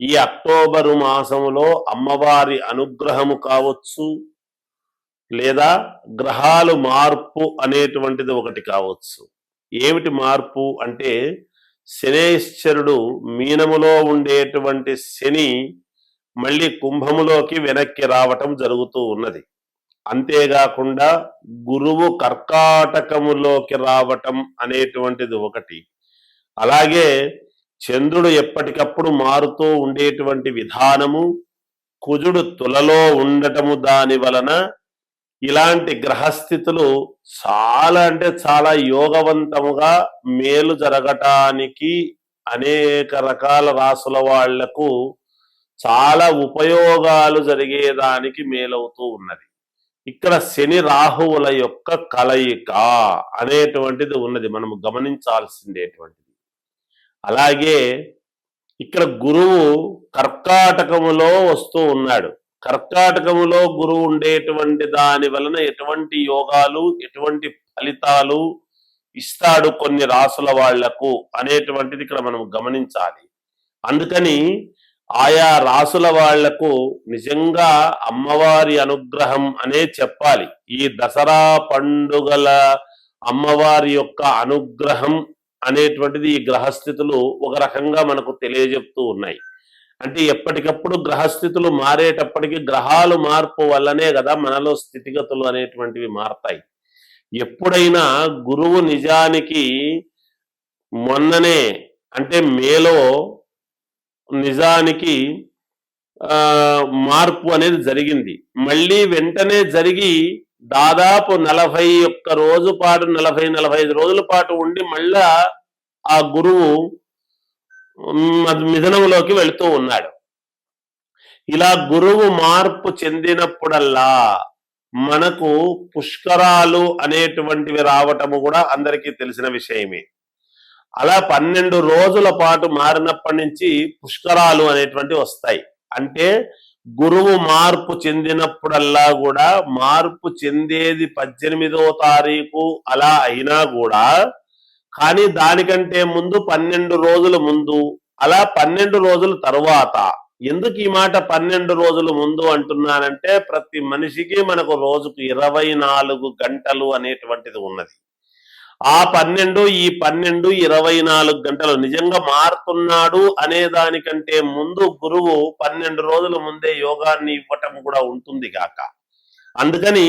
ఈ అక్టోబరు మాసములో అమ్మవారి అనుగ్రహము కావచ్చు లేదా గ్రహాలు మార్పు అనేటువంటిది ఒకటి కావచ్చు. ఏమిటి మార్పు అంటే శనేశ్వరుడు మీనములో ఉండేటువంటి శని మళ్ళీ కుంభములోకి వెనక్కి రావటం జరుగుతూ ఉన్నది. అంతేకాకుండా గురువు కర్కాటకములోకి రావటం అనేటువంటిది ఒకటి. అలాగే చంద్రుడు ఎప్పటికప్పుడు మారుతూ ఉండేటువంటి విధానము కుజుడు తులలో ఉండటము దాని వలన ఇలాంటి గ్రహస్థితులు చాలా అంటే చాలా యోగవంతముగా మేలు జరగటానికి అనేక రకాల రాసుల వాళ్ళకు చాలా ఉపయోగాలు జరిగేదానికి మేలవుతూ ఉన్నది. ఇక్కడ శని రాహువుల యొక్క కలయిక అనేటువంటిది ఉన్నది. మనము గమనించాల్సిందేటువంటిది. అలాగే ఇక్కడ గురువు కర్కాటకములో వస్తూ ఉన్నాడు. కర్కాటకములో గురువు ఉండేటువంటి దాని వలన ఎటువంటి యోగాలు ఎటువంటి ఫలితాలు ఇస్తాడు కొన్ని రాసుల వాళ్ళకు అనేటువంటిది ఇక్కడ మనం గమనించాలి. అందుకని ఆయా రాసుల వాళ్ళకు నిజంగా అమ్మవారి అనుగ్రహం అనే చెప్పాలి. ఈ దసరా పండుగల అమ్మవారి యొక్క అనుగ్రహం అనేటువంటిది ఈ గ్రహస్థితులు ఒక రకంగా మనకు తెలియజెప్తూ ఉన్నాయి. అంటే ఎప్పటికప్పుడు గ్రహస్థితులు మారేటప్పటికి గ్రహాలు మార్పు వల్లనే కదా మనలో స్థితిగతులు అనేటువంటివి మారతాయి. ఎప్పుడైనా గురువు నిజానికి మొన్ననే అంటే మేలో నిజానికి మార్పు అనేది జరిగింది. మళ్ళీ వెంటనే జరిగి దాదాపు నలభై ఒక్క రోజు పాటు నలభై నలభై ఐదు రోజుల పాటు ఉండి మళ్ళా ఆ గురువు మిథనంలోకి వెళుతూ ఉన్నాడు. ఇలా గురువు మార్పు చెందినప్పుడల్లా మనకు పుష్కరాలు అనేటువంటివి రావటము కూడా అందరికీ తెలిసిన విషయమే. అలా పన్నెండు రోజుల పాటు మారినప్పటి నుంచి పుష్కరాలు అనేటువంటివి వస్తాయి. అంటే గురువు మార్పు చెందినప్పుడల్లా కూడా మార్పు చెందేది పద్దెనిమిదో తారీఖు అలా అయినా కూడా కానీ దానికంటే ముందు పన్నెండు రోజుల ముందు అలా పన్నెండు రోజుల తర్వాత. ఎందుకు ఈ మాట పన్నెండు రోజుల ముందు అంటున్నానంటే ప్రతి మనిషికి మనకు రోజుకు ఇరవై నాలుగు గంటలు అనేటువంటిది ఉన్నది. ఆ పన్నెండు ఈ పన్నెండు ఇరవై నాలుగు గంటలు నిజంగా మారుతున్నాడు అనే దానికంటే ముందు గురువు పన్నెండు రోజుల ముందే యోగాన్ని ఇవ్వటం కూడా ఉంటుంది కాక అందుకని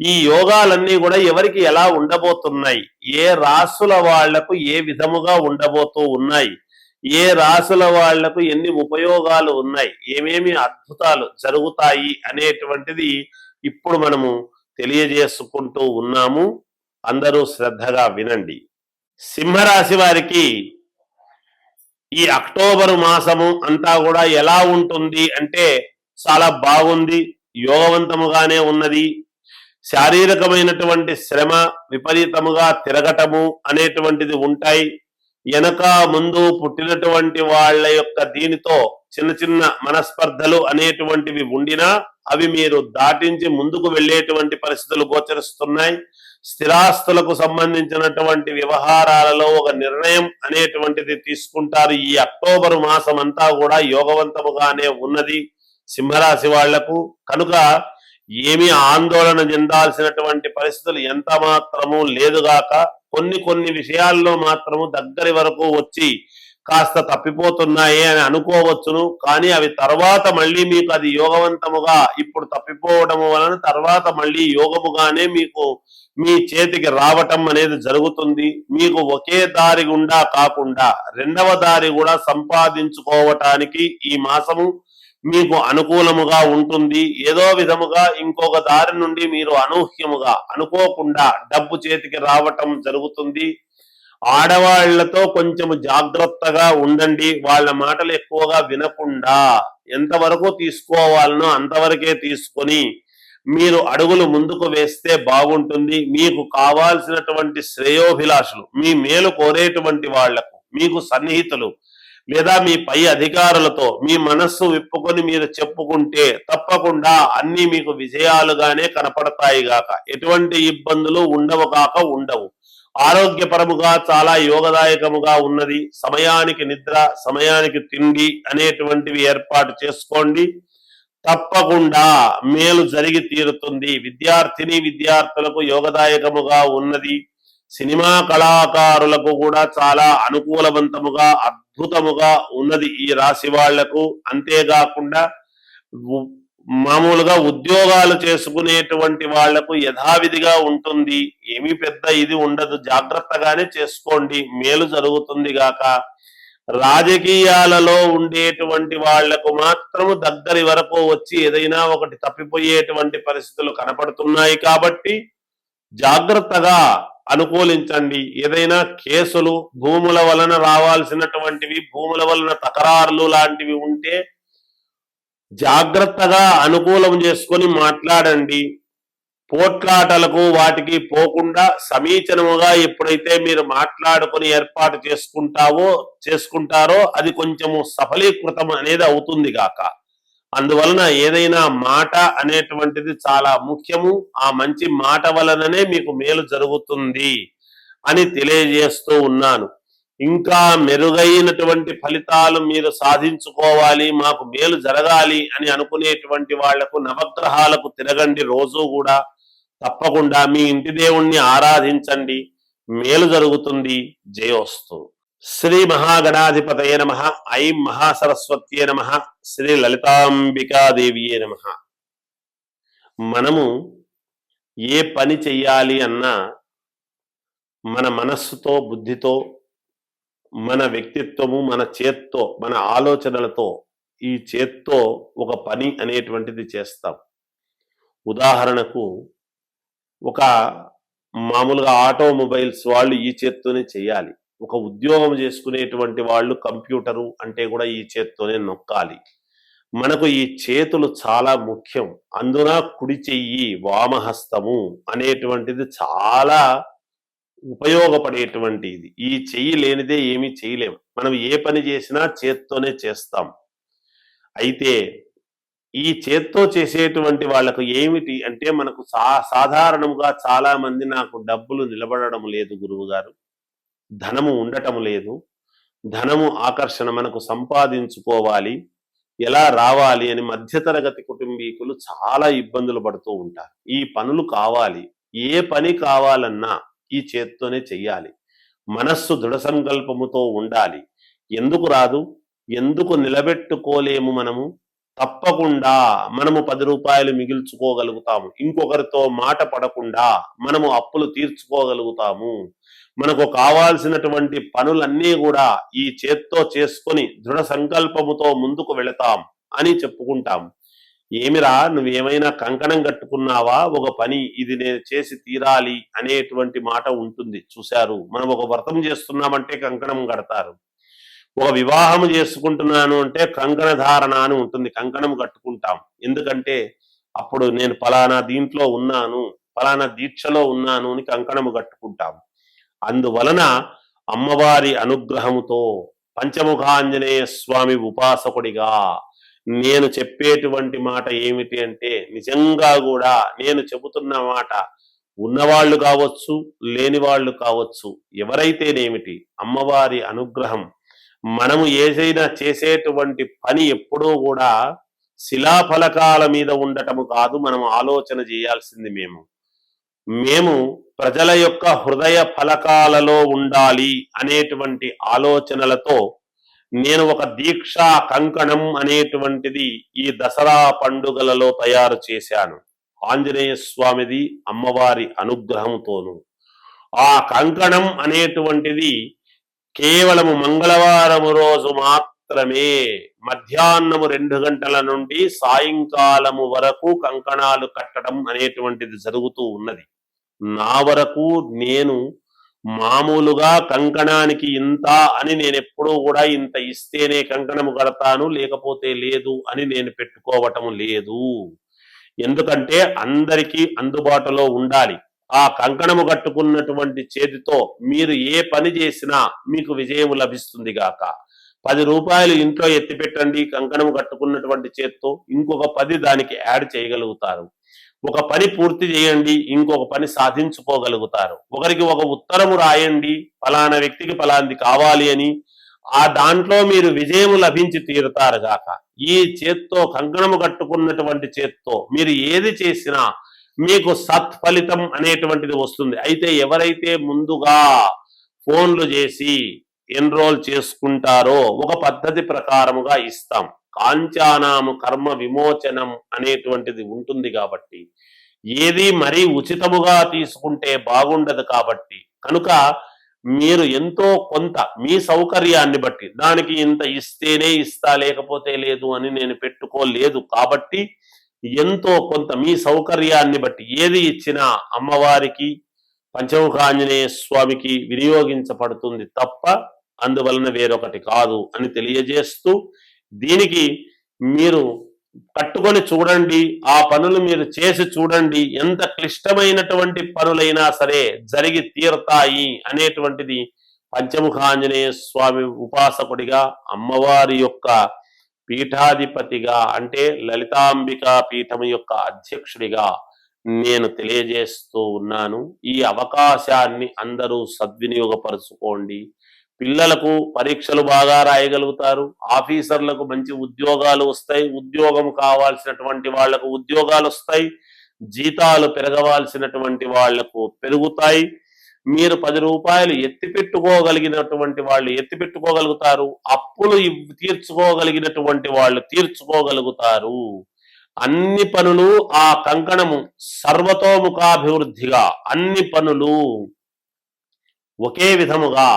ఈ యోగాలన్నీ కూడా ఎవరికి ఎలా ఉండబోతున్నాయి? ఏ రాసుల వాళ్ళకు ఏ విధముగా ఉండబోతూ ఉన్నాయి? ఏ రాసుల వాళ్ళకు ఎన్ని ఉపయోగాలు ఉన్నాయి? ఏమేమి అద్భుతాలు జరుగుతాయి అనేటువంటిది ఇప్పుడు మనము తెలియజేసుకుంటూ ఉన్నాము. అందరూ శ్రద్ధగా వినండి. సింహరాశి వారికి ఈ అక్టోబరు మాసము అంతా కూడా ఎలా ఉంటుంది అంటే చాలా బాగుంది యోగవంతముగానే ఉన్నది. శారీరకమైనటువంటి శ్రమ విపరీతముగా తిరగటము అనేటువంటిది ఉంటాయి. వెనక ముందు పుట్టినటువంటి వాళ్ళ యొక్క దీనితో చిన్న చిన్న మనస్పర్ధలు అనేటువంటివి ఉండినా అవి మీరు దాటించి ముందుకు వెళ్ళేటువంటి పరిస్థితులు గోచరిస్తున్నాయి. స్థిరాస్తులకు సంబంధించినటువంటి వ్యవహారాలలో ఒక నిర్ణయం అనేటువంటిది తీసుకుంటారు. ఈ అక్టోబర్ మాసం అంతా కూడా యోగవంతముగానే ఉన్నది సింహరాశి వాళ్ళకు. కనుక ఏమీ ఆందోళన చెందాల్సినటువంటి పరిస్థితులు ఎంత మాత్రము లేదుగాక కొన్ని కొన్ని విషయాల్లో మాత్రము దగ్గరి వరకు వచ్చి కాస్త తప్పిపోతున్నాయి అని అనుకోవచ్చును. కానీ అవి తర్వాత మళ్ళీ మీకు అది యోగవంతముగా ఇప్పుడు తప్పిపోవడం వలన తర్వాత మళ్ళీ యోగముగానే మీకు మీ చేతికి రావటం అనేది జరుగుతుంది. మీకు ఒకే దారి గుండా కాకుండా రెండవ దారి కూడా సంపాదించుకోవటానికి ఈ మాసము మీకు అనుకూలముగా ఉంటుంది. ఏదో విధముగా ఇంకొక దారి నుండి మీరు అనూహ్యముగా అనుకోకుండా డబ్బు చేతికి రావటం జరుగుతుంది. ఆడవాళ్ళతో కొంచెం జాగ్రత్తగా ఉండండి. వాళ్ళ మాటలు ఎక్కువగా వినకుండా ఎంతవరకు తీసుకోవాలనో అంతవరకే తీసుకొని మీరు అడుగులు ముందుకు వేస్తే బాగుంటుంది. మీకు కావాల్సినటువంటి శ్రేయోభిలాషులు మీ మేలు కోరేటువంటి వాళ్ళకు మీకు సన్నిహితులు లేదా మీ పై అధికారులతో మీ మనస్సు విప్పుకొని మీరు చెప్పుకుంటే తప్పకుండా అన్ని మీకు విజయాలుగానే కనపడతాయి గాక. ఎటువంటి ఇబ్బందులు ఉండవు కాక ఉండవు. ఆరోగ్యపరముగా చాలా యోగదాయకముగా ఉన్నది. సమయానికి నిద్ర సమయానికి తిండి అనేటువంటివి ఏర్పాటు చేసుకోండి. తప్పకుండా మేలు జరిగి తీరుతుంది. విద్యార్థిని విద్యార్థులకు యోగదాయకముగా ఉన్నది. సినిమా కళాకారులకు కూడా చాలా అనుకూలవంతముగా అద్భుతముగా ఉన్నది ఈ రాశి వాళ్ళకు. అంతేకాకుండా మామూలుగా ఉద్యోగాలు చేసుకునేటువంటి వాళ్ళకు యథావిధిగా ఉంటుంది. ఏమీ పెద్ద ఇది ఉండదు. జాగ్రత్తగానే చేసుకోండి. మేలు జరుగుతుంది గాక. రాజకీయాలలో ఉండేటువంటి వాళ్ళకు మాత్రము దగ్గరి వరకు వచ్చి ఏదైనా ఒకటి తప్పిపోయేటువంటి పరిస్థితులు కనపడుతున్నాయి కాబట్టి జాగ్రత్తగా అనుకూలించండి. ఏదైనా కేసులు భూముల వలన రావాల్సినటువంటివి భూముల వలన తకరారులు లాంటివి ఉంటే జాగ్రత్తగా అనుకూలం చేసుకొని మాట్లాడండి. పోట్లాటలకు వాటికి పోకుండా సమీచనముగా ఎప్పుడైతే మీరు మాట్లాడుకొని ఏర్పాటు చేసుకుంటావో చేసుకుంటారో అది కొంచెము సఫలీకృతం అనేది అవుతుంది గాక. అందువలన ఏదైనా మాట అనేటువంటిది చాలా ముఖ్యము. ఆ మంచి మాట వలననే మీకు మేలు జరుగుతుంది అని తెలియజేస్తూ ఉన్నాను. ఇంకా మెరుగైనటువంటి ఫలితాలు మీరు సాధించుకోవాలి మాకు మేలు జరగాలి అని అనుకునేటువంటి వాళ్ళకు నవగ్రహాలకు తిరగండి రోజు కూడా. తప్పకుండా మీ ఇంటి దేవుణ్ణి ఆరాధించండి. మేలు జరుగుతుంది. జయోస్తు. శ్రీ మహాగణాధిపతయ నమ. ఐం మహాసరస్వత్యే నమ. శ్రీ లలితాంబికాదేవియే నమ. మనము ఏ పని చెయ్యాలి అన్నా మన మనస్సుతో బుద్ధితో మన వ్యక్తిత్వము మన చేత్తో మన ఆలోచనలతో ఈ చేత్తో ఒక పని అనేటువంటిది చేస్తాం. ఉదాహరణకు ఒక మామూలుగా ఆటోమొబైల్స్ వాళ్ళు ఈ చేత్తోనే చేయాలి. ఒక ఉద్యోగం చేసుకునేటువంటి వాళ్ళు కంప్యూటరు అంటే కూడా ఈ చేత్తోనే నొక్కాలి. మనకు ఈ చేతులు చాలా ముఖ్యం. అందున కుడి చెయ్యి వామహస్తము అనేటువంటిది చాలా ఉపయోగపడేటువంటిది. ఈ చెయ్యి లేనిదే ఏమీ చేయలేం మనం ఏ పని చేసినా చేత్తోనే చేస్తాం. అయితే ఈ చేత్తో చేసేటువంటి వాళ్ళకు ఏమిటి అంటే మనకు సా సాధారణంగా చాలామంది నాకు డబ్బులు నిలబడడం లేదు గురువు గారు ధనము ఉండటం లేదు. ధనము ఆకర్షణ మనకు సంపాదించుకోవాలి. ఎలా రావాలి అని మధ్యతరగతి కుటుంబీకులు చాలా ఇబ్బందులు పడుతూ ఉంటారు. ఈ పనులు కావాలి. ఏ పని కావాలన్నా ఈ చేత్తోనే చెయ్యాలి. మనస్సు దృఢ సంకల్పముతో ఉండాలి. ఎందుకు రాదు? ఎందుకు నిలబెట్టుకోలేము మనము? తప్పకుండా మనము పది రూపాయలు మిగిల్చుకోగలుగుతాము. ఇంకొకరితో మాట పడకుండా మనము అప్పులు తీర్చుకోగలుగుతాము. మనకు కావాల్సినటువంటి పనులన్నీ కూడా ఈ చేత్తో చేసుకొని దృఢ సంకల్పముతో ముందుకు వెళతాం అని చెప్పుకుంటాం. ఏమిరా నువ్వేమైనా కంకణం కట్టుకున్నావా? ఒక పని ఇది నేను చేసి తీరాలి అనేటువంటి మాట ఉంటుంది. చూశారు? మనం ఒక వ్రతం చేస్తున్నామంటే కంకణం కడతారు. ఒక వివాహం చేసుకుంటున్నాను అంటే కంకణ ధారణ అని ఉంటుంది. కంకణం కట్టుకుంటాం. ఎందుకంటే అప్పుడు నేను ఫలానా దీంట్లో ఉన్నాను ఫలానా దీక్షలో ఉన్నాను అని కంకణము కట్టుకుంటాం. అందువలన అమ్మవారి అనుగ్రహముతో పంచముఖాంజనేయ స్వామి ఉపాసకుడిగా నేను చెప్పేటువంటి మాట ఏమిటి అంటే నిజంగా కూడా నేను చెబుతున్న మాట ఉన్నవాళ్ళు కావచ్చు లేని వాళ్ళు కావచ్చు ఎవరైతేనేమిటి? అమ్మవారి అనుగ్రహం. మనము ఏదైనా చేసేటువంటి పని ఎప్పుడూ కూడా శిలాఫలకాల మీద ఉండటము కాదు మనం ఆలోచన చేయాల్సింది మేము. మేము ప్రజల యొక్క హృదయ ఫలకాలలో ఉండాలి అనేటువంటి ఆలోచనలతో నేను ఒక దీక్ష కంకణం అనేటువంటిది ఈ దసరా పండుగలలో తయారు చేశాను. ఆంజనేయ స్వామిది అమ్మవారి అనుగ్రహంతోను. ఆ కంకణం అనేటువంటిది కేవలము మంగళవారము రోజు మాత్రమే మధ్యాహ్నము రెండు గంటల నుండి సాయంకాలము వరకు కంకణాలు కట్టడం అనేటువంటిది జరుగుతూ ఉన్నది. నా వరకు నేను మామూలుగా కంకణానికి ఇంత అని నేను ఎప్పుడూ కూడా ఇంత ఇస్తేనే కంకణము కడతాను లేకపోతే లేదు అని నేను పెట్టుకోవటం లేదు. ఎందుకంటే అందరికీ అందుబాటులో ఉండాలి. ఆ కంకణము కట్టుకున్నటువంటి చేతితో మీరు ఏ పని చేసినా మీకు విజయం లభిస్తుంది గాక. పది రూపాయలు ఇంట్లో ఎత్తి పెట్టండి కంకణము కట్టుకున్నటువంటి చేత్తో ఇంకొక పది దానికి యాడ్ చేయగలుగుతారు. ఒక పని పూర్తి చేయండి ఇంకొక పని సాధించుకోగలుగుతారు. ఒకరికి ఒక ఉత్తరము రాయండి ఫలానా వ్యక్తికి ఫలాంది కావాలి అని ఆ దాంట్లో మీరు విజయం లభించి తీరుతారు గాక. ఈ చేత్తో కంకణము కట్టుకున్నటువంటి చేత్తో మీరు ఏది చేసినా మీకు సత్ఫలితం అనేటువంటిది వస్తుంది. అయితే ఎవరైతే ముందుగా ఫోన్లు చేసి ఎన్రోల్ చేసుకుంటారో ఒక పద్ధతి ప్రకారముగా ఇస్తాం. కాంచానాము కర్మ విమోచనం అనేటువంటిది ఉంటుంది కాబట్టి ఏది మరీ ఉచితముగా తీసుకుంటే బాగుండదు కాబట్టి కనుక మీరు ఎంతో కొంత మీ సౌకర్యాన్ని బట్టి దానికి ఇంత ఇస్తేనే ఇస్తా లేకపోతే లేదు అని నేను పెట్టుకోలేదు కాబట్టి ఎంతో కొంత మీ సౌకర్యాన్ని బట్టి ఏది ఇచ్చినా అమ్మవారికి పంచముఖాంజనేయ స్వామికి వినియోగించబడుతుంది తప్ప అందువలన వేరొకటి కాదు అని తెలియజేస్తూ దీనికి మీరు కట్టుకొని చూడండి ఆ పనులు మీరు చేసి చూడండి ఎంత క్లిష్టమైనటువంటి పనులైనా సరే జరిగి తీరతాయి అనేటువంటిది పంచముఖాంజనేయ స్వామి ఉపాసకుడిగా అమ్మవారి యొక్క పీఠాధిపతిగా అంటే లలితాంబిక పీఠం యొక్క అధ్యక్షుడిగా నేను తెలియజేస్తూ ఉన్నాను. ఈ అవకాశాన్ని అందరూ సద్వినియోగపరుచుకోండి. పిల్లలకు పరీక్షలు బాగా రాయగలుగుతారు ఆఫీసర్లకు మంచి ఉద్యోగాలు వస్తాయి ఉద్యోగం కావాల్సినటువంటి వాళ్ళకు ఉద్యోగాలు వస్తాయి జీతాలు పెరగవలసినటువంటి వాళ్ళకు పెరుగుతాయి. మీరు పది రూపాయలు ఎత్తిపెట్టుకోగలిగినటువంటి వాళ్ళు ఎత్తిపెట్టుకోగలుగుతారు అప్పులు తీర్చుకోగలిగినటువంటి వాళ్ళు తీర్చుకోగలుగుతారు. అన్ని పనులు ఆ కంకణము సర్వతోముఖాభివృద్ధిగా అన్ని పనులు ఒకే విధముగా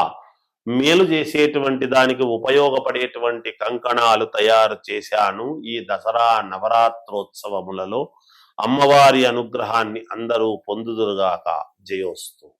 మేలు చేసేటువంటి దానికి ఉపయోగపడేటువంటి కంకణాలు తయారు చేశాను. ఈ దసరా నవరాత్రోత్సవములలో అమ్మవారి అనుగ్రహాన్ని అందరూ పొందుదురుగాక. జయోస్తు.